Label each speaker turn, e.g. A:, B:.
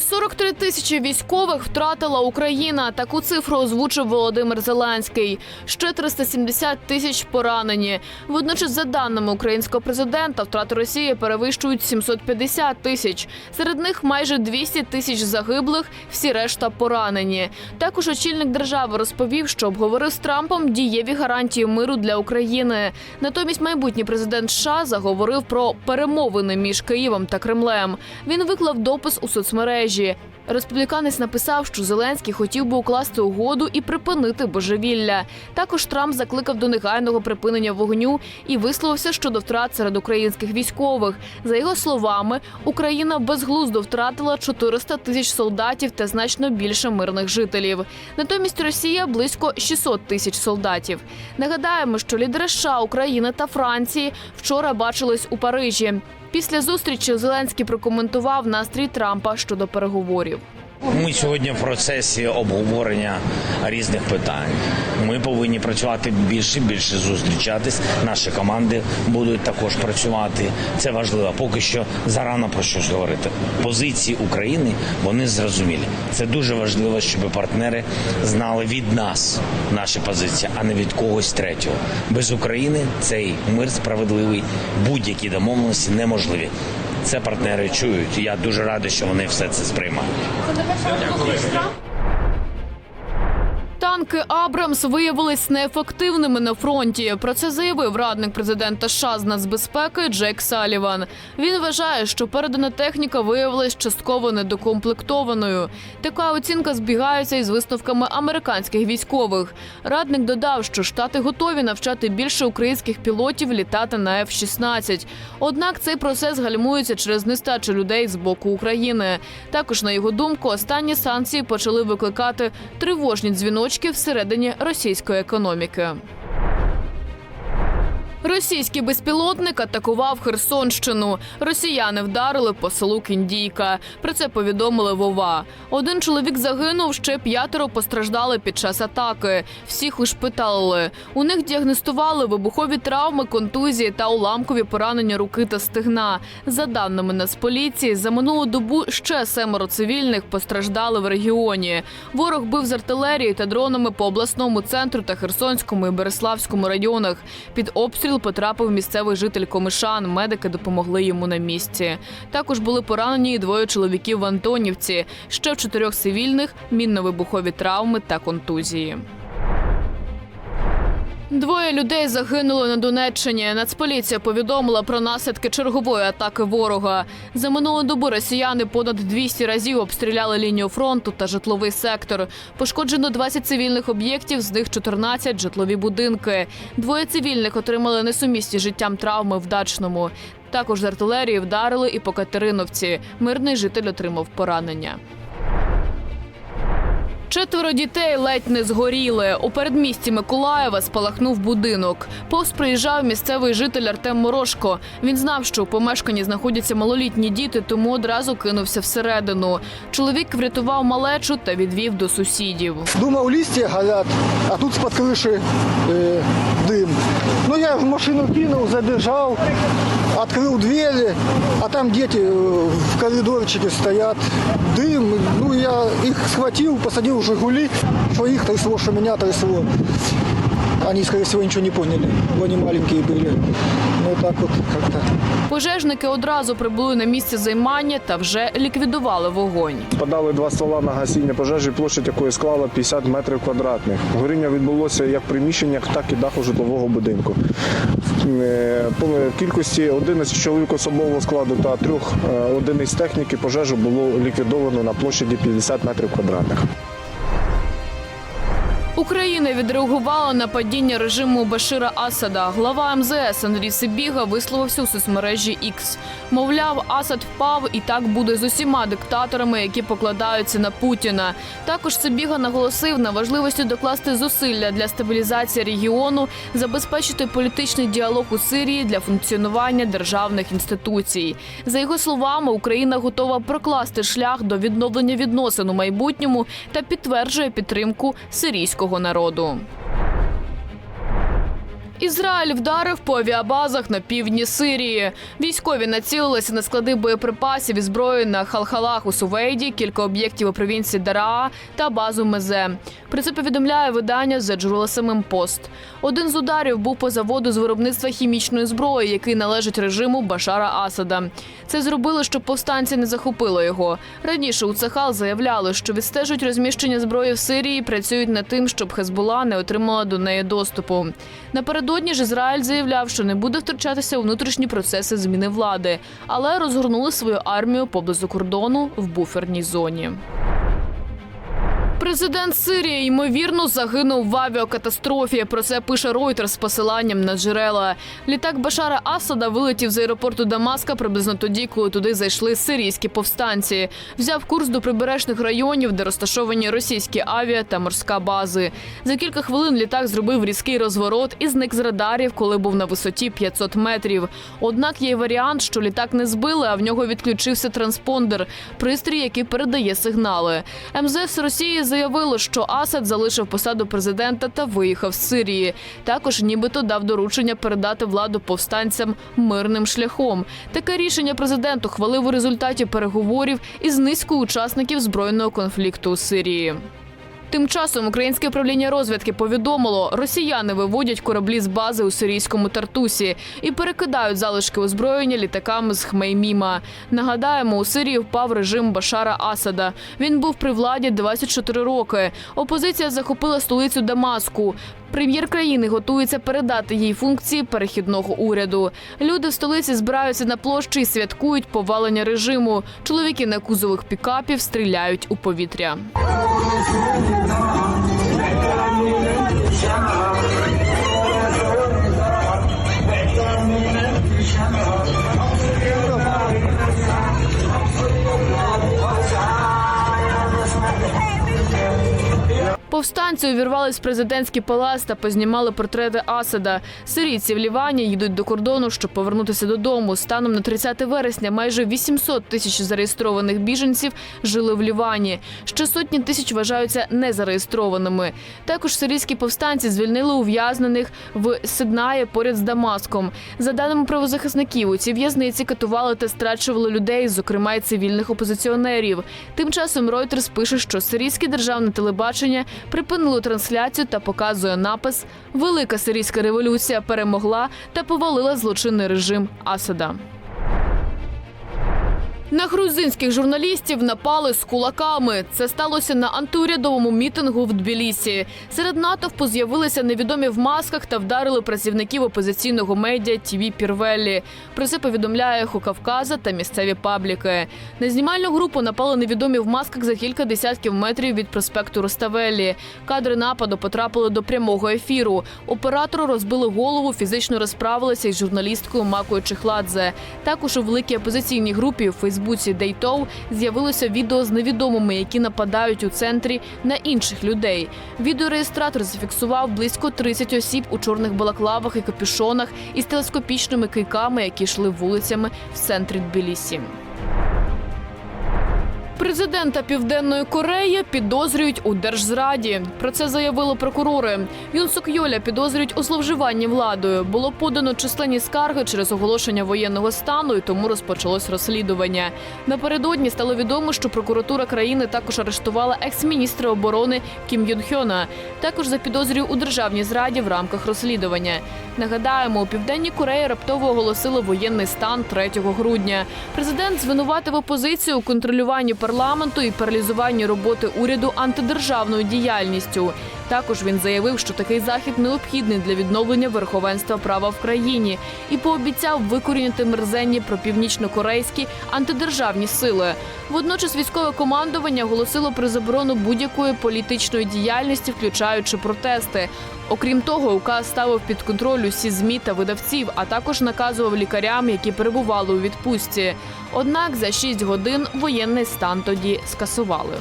A: 43 тисячі військових втратила Україна. Таку цифру озвучив Володимир Зеленський. Ще 370 тисяч поранені. Водночас, за даними українського президента, втрати Росії перевищують 750 тисяч. Серед них майже 200 тисяч загиблих, всі решта поранені. Також очільник держави розповів, що обговорив з Трампом дієві гарантії миру для України. Натомість майбутній президент США заговорив про перемовини між Києвом та Кремлем. Він виклав допис у соцмережі. protege Республіканець написав, що Зеленський хотів би укласти угоду і припинити божевілля. Також Трамп закликав до негайного припинення вогню і висловився щодо втрат серед українських військових. За його словами, Україна безглуздо втратила 400 тисяч солдатів та значно більше мирних жителів. Натомість Росія близько 600 тисяч солдатів. Нагадаємо, що лідери США, України та Франції вчора бачились у Парижі. Після зустрічі Зеленський прокоментував настрій Трампа щодо переговорів.
B: Ми сьогодні в процесі обговорення різних питань. Ми повинні працювати більше, більше зустрічатись. Наші команди будуть також працювати. Це важливо. Поки що зарано про щось говорити. Позиції України вони зрозумілі. Це дуже важливо, щоб партнери знали від нас наші позиції, а не від когось третього. Без України цей мир справедливий, будь-які домовленості неможливі. Це партнери чують. і Я дуже радий, що вони все це сприймають.
A: Танки Абрамс виявились неефективними на фронті. Про це заявив радник президента США з нацбезпеки Джейк Саліван. Він вважає, що передана техніка виявилась частково недокомплектованою. Така оцінка збігається із висновками американських військових. Радник додав, що штати готові навчати більше українських пілотів літати на F-16. Однак цей процес гальмується через нестачу людей з боку України. Також, на його думку, останні санкції почали викликати тривожні дзвіночки всередині російської економіки. Російський безпілотник атакував Херсонщину. Росіяни вдарили по селу Кіндійка. Про це повідомили Вова. Один чоловік загинув, ще п'ятеро постраждали під час атаки. Всіх ушпиталили. У них діагностували вибухові травми, контузії та уламкові поранення руки та стегна. За даними Нацполіції, за минулу добу ще семеро цивільних постраждали в регіоні. Ворог бив з артилерії та дронами по обласному центру та Херсонському і Береславському районах. Під обстріл потрапив місцевий житель Комишан. Медики допомогли йому на місці. Також були поранені і двоє чоловіків в Антонівці. Ще чотирьох цивільних мінно-вибухові травми та контузії. Двоє людей загинули на Донеччині. Нацполіція повідомила про наслідки чергової атаки ворога. За минулу добу росіяни понад 200 разів обстріляли лінію фронту та житловий сектор. Пошкоджено 20 цивільних об'єктів, з них 14 – житлові будинки. Двоє цивільних отримали несумісні життям травми в Дачному. Також з артилерії вдарили і по Катериновці. Мирний житель отримав поранення. Четверо дітей ледь не згоріли. У передмісті Миколаєва спалахнув будинок. Повз приїжджав місцевий житель Артем Морошко. Він знав, що у помешканні знаходяться малолітні діти, тому одразу кинувся всередину. Чоловік врятував малечу та відвів до сусідів.
C: Думал, листья горят, а тут с-под крыши э, дым. Ну, я в машину кинул, забежал, открыл двери, а там дети э, в коридорчике стоят. Дым, ну, я их схватил, посадил в «Жигули», что их трясло, что меня трясло. Они, скорее всего, ничего не поняли, бо они маленькие были. Ну, так вот как-то.
A: Пожежники одразу прибули на місце займання та вже ліквідували вогонь.
D: Подали два ствола на гасіння пожежі, площадь якої склала 50 метрів квадратних. Горіння відбулося як в приміщеннях, так і даху житлового будинку. Е, По кількості 11 чоловік особового складу та трьох е, одиниць техніки пожежу було ліквідовано на площаді 50 метрів квадратних.
A: Україна відреагувала на падіння режиму Башира Асада. Глава МЗС Андрій Сибіга висловився у соцмережі X. Мовляв, Асад впав і так буде з усіма диктаторами, які покладаються на Путіна. Також Сибіга наголосив на важливості докласти зусилля для стабілізації регіону, забезпечити політичний діалог у Сирії для функціонування державних інституцій. За його словами, Україна готова прокласти шлях до відновлення відносин у майбутньому та підтверджує підтримку сирійського народу. Ізраїль вдарив по авіабазах на півдні Сирії. Військові націлилися на склади боєприпасів і зброї на Халхалах у Сувейді, кілька об'єктів у провінції Дараа та базу Мезе. Про це повідомляє видання The Jerusalem Post. Один з ударів був по заводу з виробництва хімічної зброї, який належить режиму Башара Асада. Це зробили, щоб повстанці не захопили його. Раніше у Цахал заявляли, що відстежують розміщення зброї в Сирії, і працюють над тим, щоб Хезбула не отримала до неї доступу. Напередодні ж Ізраїль заявляв, що не буде втручатися у внутрішні процеси зміни влади, але розгорнули свою армію поблизу кордону в буферній зоні. Президент Сирії ймовірно загинув в авіакатастрофі. Про це пише Reuters з посиланням на джерела. Літак Башара Асада вилетів з аеропорту Дамаска приблизно тоді, коли туди зайшли сирійські повстанці. Взяв курс до прибережних районів, де розташовані російські авіа та морська бази. За кілька хвилин літак зробив різкий розворот і зник з радарів, коли був на висоті 500 метрів. Однак є варіант, що літак не збили, а в нього відключився транспондер, пристрій, який передає сигнали. МЗС Росії заявило, що Асад залишив посаду президента та виїхав з Сирії. Також нібито дав доручення передати владу повстанцям мирним шляхом. Таке рішення президент ухвалив у результаті переговорів із низкою учасників збройного конфлікту у Сирії. Тим часом українське управління розвідки повідомило, росіяни виводять кораблі з бази у сирійському Тартусі і перекидають залишки озброєння літаками з Хмейміма. Нагадаємо, у Сирії впав режим Башара Асада. Він був при владі 24 роки. Опозиція захопила столицю Дамаску. Прем'єр країни готується передати їй функції перехідного уряду. Люди в столиці збираються на площі і святкують повалення режиму. Чоловіки на кузових пікапів стріляють у повітря. 我长大。Повстанці увірвались в президентський палац та познімали портрети Асада. Сирійці в Лівані їдуть до кордону, щоб повернутися додому. Станом на 30 вересня майже 800 тисяч зареєстрованих біженців жили в Лівані. Ще сотні тисяч вважаються незареєстрованими. Також сирійські повстанці звільнили ув'язнених в Сиднаї поряд з Дамаском. За даними правозахисників, у цій в'язниці катували та страчували людей, зокрема й цивільних опозиціонерів. Тим часом Reuters пише, що сирійське державне телебачення припинило трансляцію та показує напис Велика сирійська революція перемогла та повалила злочинний режим Асада. На грузинських журналістів напали з кулаками. Це сталося на антиурядовому мітингу в Тбілісі. Серед натовпу з'явилися невідомі в масках та вдарили працівників опозиційного медіа ТІВІ Пірвеллі. Про це повідомляє Хукавказа та місцеві пабліки. На знімальну групу напали невідомі в масках за кілька десятків метрів від проспекту Роставеллі. Кадри нападу потрапили до прямого ефіру. Оператору розбили голову, фізично розправилися із журналісткою Макою Чехладзе. Також у великій опозиційній групі у Фейсбуці Дейтоу з'явилося відео з невідомими, які нападають у центрі на інших людей. Відеореєстратор зафіксував близько 30 осіб у чорних балаклавах і капюшонах із телескопічними кийками, які йшли вулицями в центрі Тбілісі. Президента Південної Кореї підозрюють у держзраді. Про це заявили прокурори. Юн Сук Йоля підозрюють у зловживанні владою. Було подано численні скарги через оголошення воєнного стану, і тому розпочалось розслідування. Напередодні стало відомо, що прокуратура країни також арештувала екс-міністра оборони Кім Юн Хьона. Також запідозрює у державній зраді в рамках розслідування. Нагадаємо, у південній Кореї раптово оголосили воєнний стан 3 грудня. Президент звинуватив опозицію у контролюванні парламенту і паралізуванні роботи уряду антидержавною діяльністю. Також він заявив, що такий захід необхідний для відновлення верховенства права в країні і пообіцяв викорінити мерзенні про північнокорейські антидержавні сили. Водночас військове командування оголосило про заборону будь-якої політичної діяльності, включаючи протести. Окрім того, указ ставив під контроль усі змі та видавців, а також наказував лікарям, які перебували у відпустці. Однак за 6 годин воєнний стан тоді скасували.